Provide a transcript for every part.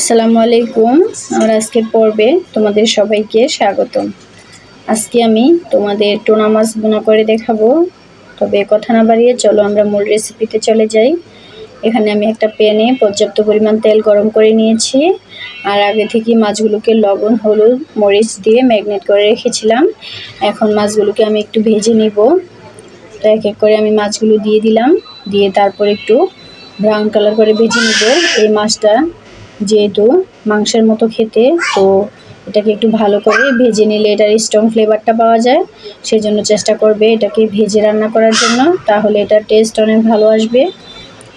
আসসালামু আলাইকুম। আমার আজকের পর্বে তোমাদের সবাইকে স্বাগতম। আজকে আমি তোমাদের টোনা মাছ বোনা করে দেখাবো। তবে কথা না বাড়িয়ে চলো আমরা মূল রেসিপিতে চলে যাই। এখানে আমি একটা প্যানে পর্যাপ্ত পরিমাণ তেল গরম করে নিয়েছি। আর আগে থেকে মাছগুলোকে লবণ, হলুদ, মরিচ দিয়ে ম্যাগনেট করে রেখেছিলাম। এখন মাছগুলোকে আমি একটু ভেজে নিব। তো এক এক করে আমি মাছগুলো দিয়ে দিলাম। দিয়ে তারপর একটু ব্রাউন কালার করে ভেজে নিব। এই মাছটা যেহেতু মাংসের মতো খেতে, তো এটাকে একটু ভালো করে ভেজে নিলে এটার স্ট্রং ফ্লেভারটা পাওয়া যায়। সেজন্য চেষ্টা করবে এটাকে ভেজে রান্না করার জন্য, তাহলে এটার টেস্ট অনেক ভালো আসবে।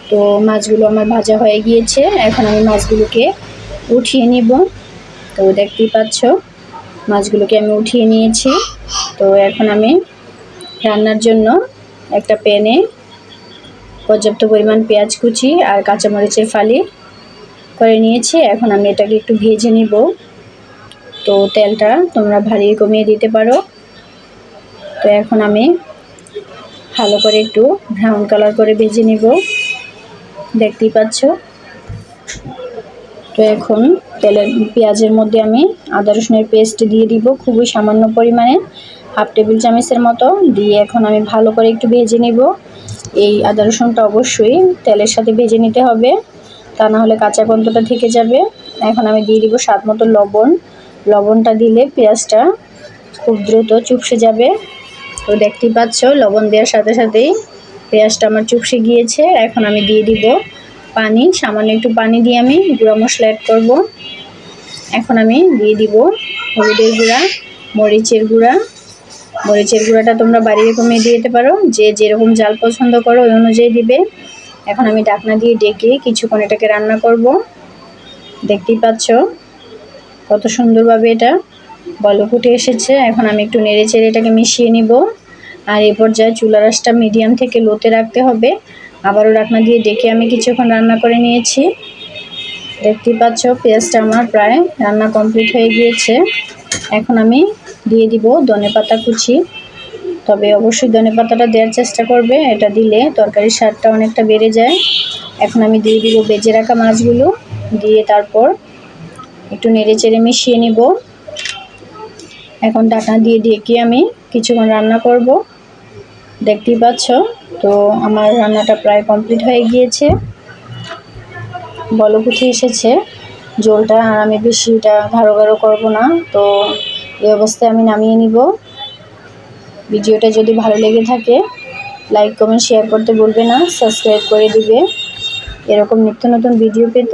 তো মাছগুলো আমার ভাজা হয়ে গিয়েছে, এখন আমি মাছগুলোকে উঠিয়ে নিব। তো দেখতেই পাচ্ছ, মাছগুলোকে আমি উঠিয়ে নিয়েছি। তো এখন আমি রান্নার জন্য একটা প্যানে পর্যাপ্ত পরিমাণ পেঁয়াজ কুচি আর কাঁচামরিচের ফালি করে নিয়েছি। এখন আমি এটাকে একটু ভেজে নিব। তো তেলটা তোমরা ভারিয়ে কমিয়ে দিতে পারো। তো এখন আমি ভালো করে একটু ব্রাউন কালার করে ভেজে নিব। দেখতেই পাচ্ছ? তো এখন তেলের, পেঁয়াজের মধ্যে আমি আদা রসুনের পেস্ট দিয়ে দিব খুবই সামান্য পরিমাণে, হাফ টেবিল চামচের মতো। দিয়ে এখন আমি ভালো করে একটু ভেজে নিব। এই আদা রসুনটা অবশ্যই তেলের সাথে ভেজে নিতে হবে। তা না হলে কাঁচা গন্ধটা থেকে যাবে। এখন আমি দিয়ে দিব স্বাদ মতো লবণ। লবণটা দিলে পেঁয়াজটা খুব দ্রুত চুপসে যাবে। তো দেখতেই পাচ্ছ, লবণ দেওয়ার সাথে সাথেই পেঁয়াজটা আমার চুপসে গিয়েছে। এখন আমি দিয়ে দিব পানি। সামান্য একটু পানি দিয়ে আমি গুঁড়া মশলা অ্যাড করব। এখন আমি দিয়ে দিব হলুদের গুঁড়া, মরিচের গুঁড়া। মরিচের গুঁড়াটা তোমরা বাড়িয়ে কমিয়ে দিয়ে দিতে পারো। যে যেরকম জাল পছন্দ করো, ওই অনুযায়ী দিবে। এখন আমি ঢাকনা দিয়ে ডেকে কিছুক্ষণ এটাকে রান্না করব। দেখতেই পাচ্ছ কত সুন্দরভাবে এটা বলক উঠে এসেছে। এখন আমি একটু নেড়ে চেড়ে এটাকে মিশিয়ে নিব। আর এ পর্যায়ে চুলা রাসটা মিডিয়াম থেকে লোতে রাখতে হবে। আবারও ঢাকনা দিয়ে ডেকে আমি কিছুক্ষণ রান্না করে নিয়েছি। দেখতেই পাচ্ছ পেঁয়াজটা আমার প্রায় রান্না কমপ্লিট হয়ে গিয়েছে। এখন আমি দিয়ে দিব ধনে পাতা কুচি। তবে অবশ্যই ধনে পাতাটা দেওয়ার চেষ্টা করবে, এটা দিলে তরকারির স্বাদটা অনেকটা বেড়ে যায়। এখন আমি দিয়ে দিব বেজে রাখা মাছগুলো, দিয়ে তারপর একটু নেড়ে চেড়ে মিশিয়ে নিব। এখন ডাটা দিয়ে ঢেকে আমি কিছুক্ষণ রান্না করব। দেখতেই পাচ্ছ, তো আমার রান্নাটা প্রায় কমপ্লিট হয়ে গিয়েছে। বলকুঠি এসেছে, জলটা আর আমি বেশিটা ঘাড়ো ঘাড়ো করব না, তো এই অবস্থায় আমি নামিয়ে নিব। ভিডিওটা যদি ভালো লেগে থাকে লাইক কমেন্ট শেয়ার করতে বলবে না সাবস্ক্রাইব করে দিবে। এরকম নিত্য নতুন ভিডিও পেতে